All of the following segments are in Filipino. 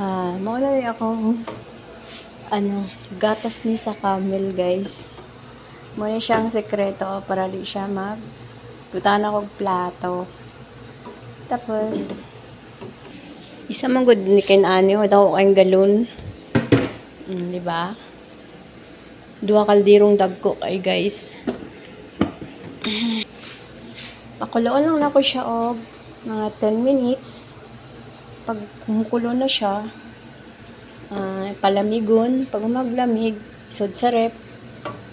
Ah, mauna akong ano, gatas ni sa camel, guys. Muna siyang sekreto para di siya mag Gutaan ako plato. Tapos, isa man good ni kin ani o daw kayong galon. Mm, di ba? Dua kaldirong dagko kay guys. Pakuloon lang na ko siya og mga 10 minutes. Pag kumukulo na siya, ah, palamigon. Pag maglamig, isod sa rep.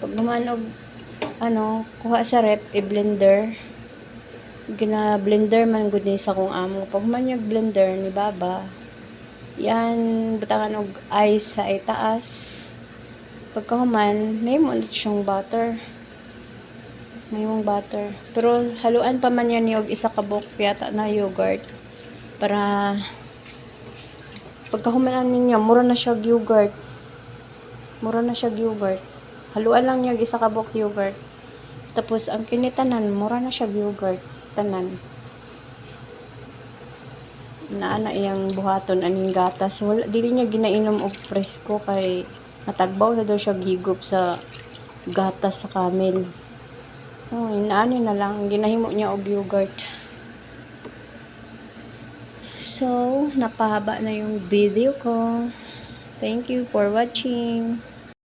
Pag gumanog, ano, kuha sa rep, i-blender. Gina-blender man gud ni sa kong amo. Pag man yung blender ni Baba, yan, butangan og ice sa itaas. Pagkahuman, may mo siyang butter. May mong butter. Pero haluan pa man yan yung isa ka buok yata na yogurt. Para pagkahumanan ninyo, mura na siya yogurt. Mura na siya yogurt. Haluan lang niya isa ka buok yogurt. Tapos ang kinitanan, mura na siya yogurt. Tanan. Naana iyang buhaton aning gatas. Wala dili niya ginainom og presko kay natagbaw na daw siya gigop sa gatas sa camel. Oh, inaano na lang ginahimo niya og yogurt. So, napahaba na yung video ko. Thank you for watching.